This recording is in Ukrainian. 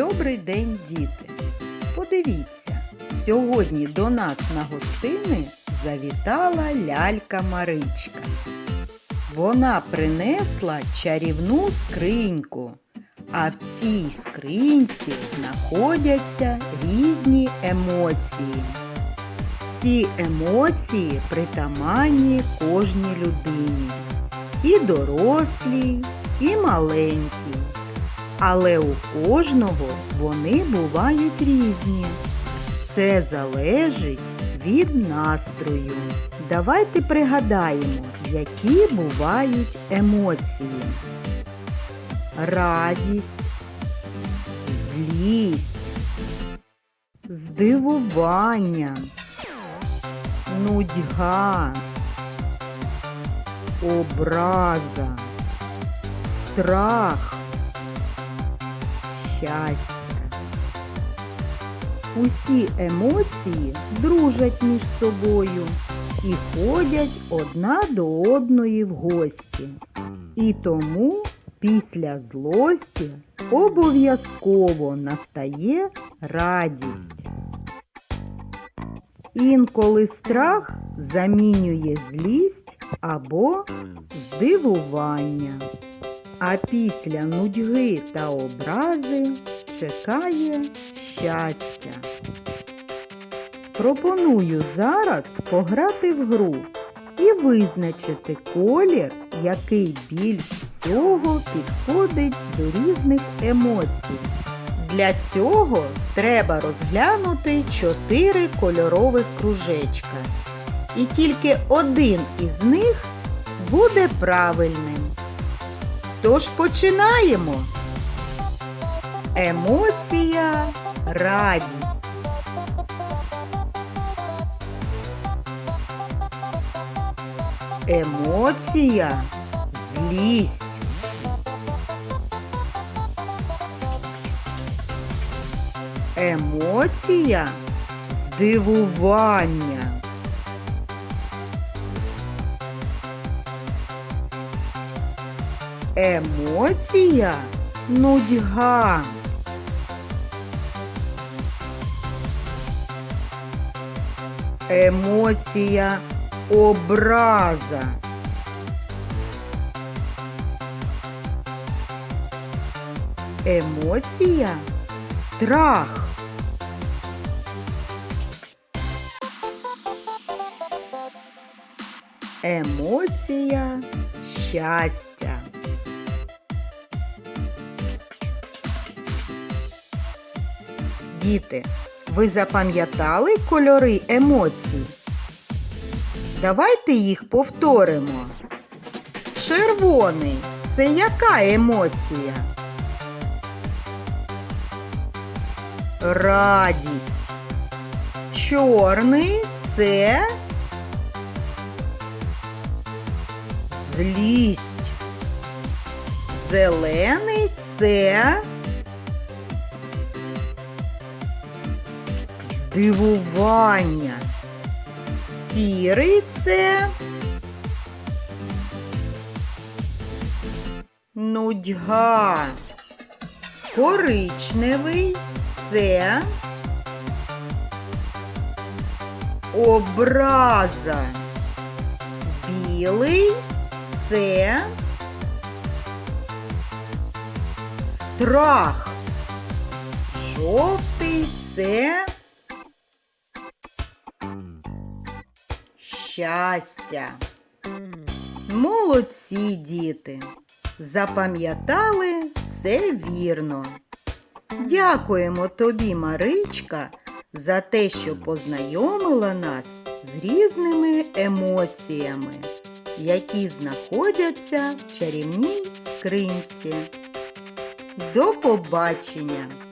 Добрий день, діти! Подивіться, сьогодні до нас на гостини завітала лялька Маричка. Вона принесла чарівну скриньку, а в цій скриньці знаходяться різні емоції. Ці емоції притаманні кожній людині. І дорослій, і маленькій. Але у кожного вони бувають різні. Це залежить від настрою. Давайте пригадаємо, які бувають емоції. Радість, злість, здивування, нудьга, образа, страх щастя. Усі емоції дружать між собою і ходять одна до одної в гості. І тому після злості обов'язково настає радість. Інколи страх замінює злість або здивування. А після нудьги та образи чекає щастя. Пропоную зараз пограти в гру і визначити колір, який більш всього підходить до різних емоцій. Для цього треба розглянути чотири кольорових кружечка. І тільки один із них буде правильним. Тож починаємо. Емоція радість. Емоція злість. Емоція здивування. Емоція нудьга. Емоція образа. Емоція страх. Емоція щастя. Діти, ви запам'ятали кольори емоцій? Давайте їх повторимо. Червоний це яка емоція? Радість. Чорний це злість. Зелений це здивування. Сірий це нудьга. Коричневий це образа. Білий це страх. Жовтий це щастя. Молодці діти. Запам'ятали все вірно. Дякуємо тобі, Маричка, за те, що познайомила нас з різними емоціями, які знаходяться в чарівній скринці. До побачення!